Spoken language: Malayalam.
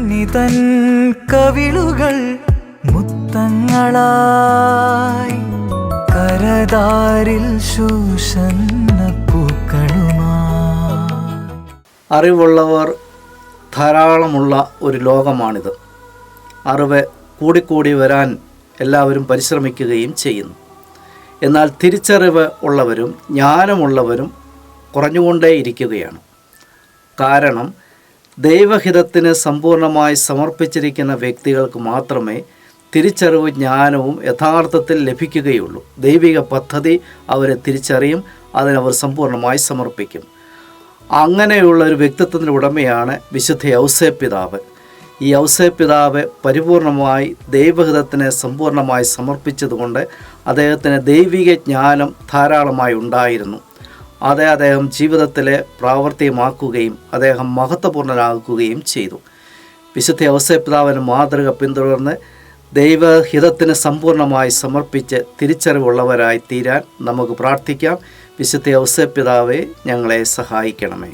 കന്നിതൻ കവിളുകൾ മുത്തങ്ങളായി കരതാരിൽ ശൂഷന്ന പൂക്കളുമാ അറിവുള്ളവർ ധാരാളമുള്ള ഒരു ലോകമാണിത്. അറിവ് കൂടിക്കൂടി വരാൻ എല്ലാവരും പരിശ്രമിക്കുകയും ചെയ്യുന്നു. എന്നാൽ തിരിച്ചറിവ് ഉള്ളവരും ജ്ഞാനമുള്ളവരും കുറഞ്ഞുകൊണ്ടേയിരിക്കുകയാണ്. കാരണം ദൈവഹിതത്തിന് സമ്പൂർണമായി സമർപ്പിച്ചിരിക്കുന്ന വ്യക്തികൾക്ക് മാത്രമേ തിരിച്ചറിവ് ജ്ഞാനവും യഥാർത്ഥത്തിൽ ലഭിക്കുകയുള്ളൂ. ദൈവിക പദ്ധതി അവരെ തിരിച്ചറിയും അതിനവർ സമ്പൂർണമായി സമർപ്പിക്കും. അങ്ങനെയുള്ള ഒരു വ്യക്തിത്വത്തിന്റെ ഉടമയാണ് വിശുദ്ധ ഔസേപ്പിതാവ്. ഈ ഔസേപ്പിതാവ് പരിപൂർണമായി ദൈവഹിതത്തിനെ സമ്പൂർണമായി സമർപ്പിച്ചതുകൊണ്ട് അദ്ദേഹത്തിന് ദൈവിക ജ്ഞാനം ധാരാളമായി ഉണ്ടായിരുന്നു. അത് അദ്ദേഹം ജീവിതത്തിലെ പ്രാവർത്തികമാക്കുകയും അദ്ദേഹം മഹത്വപൂർണനാക്കുകയും ചെയ്തു. വിശുദ്ധ അവസരപിതാവിന് മാതൃക പിന്തുടർന്ന് ദൈവഹിതത്തിന് സമ്പൂർണമായി സമർപ്പിച്ച് തിരിച്ചറിവുള്ളവരായി തീരാൻ നമുക്ക് പ്രാർത്ഥിക്കാം. വിശുദ്ധ അവസരപിതാവെ ഞങ്ങളെ സഹായിക്കണമേ.